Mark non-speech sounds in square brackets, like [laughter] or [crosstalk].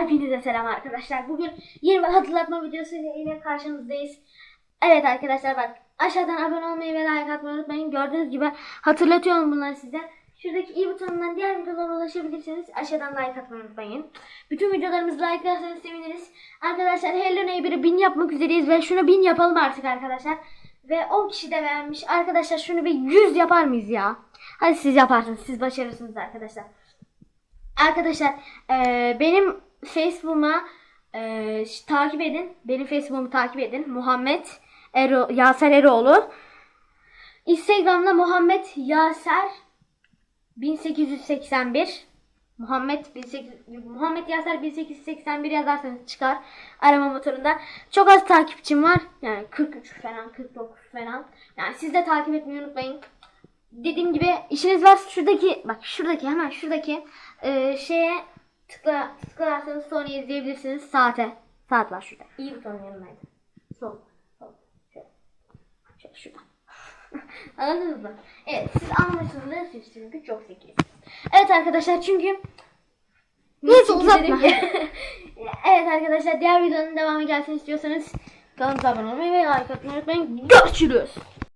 Hepinize selam arkadaşlar. Bugün yeni bir hatırlatma videosu ile karşınızdayız. Evet arkadaşlar bak aşağıdan abone olmayı ve like atmayı unutmayın. Gördüğünüz gibi hatırlatıyorum bunları size. Şuradaki i butonundan diğer videolara ulaşabilirsiniz. Aşağıdan like atmayı unutmayın. Bütün videolarımızı likelarsanız seviniriz. Arkadaşlar Hello Neighbor'ı 1000 yapmak üzereyiz ve şunu 1000 yapalım artık arkadaşlar. Ve 10 kişi de beğenmiş. Arkadaşlar şunu bir 100 yapar mıyız ya? Hadi siz yaparsınız. Siz başarırsınız arkadaşlar. Arkadaşlar eee, benim Facebook'uma ş- takip edin. Benim Facebook'umu takip edin. Muhammed Ero, Yaser Eroğlu. Instagram'da Muhammed Yaser 1881 Muhammed 1800, Muhammed Yaser 1881 yazarsanız çıkar arama motorunda. Çok az takipçim var. Yani 43 falan 49 falan. Yani siz de takip etmeyi unutmayın dediğim gibi işiniz var şuradaki bak şuradaki hemen şuradaki e, şeye tıkla tıklarsanız sonra izleyebilirsiniz saate. Saat var şurada. İyi butonun yanındaydı. Sol. Sol. Şöyle. Şöyle şurada. [laughs] Anladınız mı? Evet siz anlamışsınız siz çünkü çok zekisiniz. Evet arkadaşlar çünkü Neyse uzatma. [laughs] evet arkadaşlar diğer videonun devamı gelsin istiyorsanız kanalımıza abone olmayı ve like atmayı unutmayın. Görüşürüz.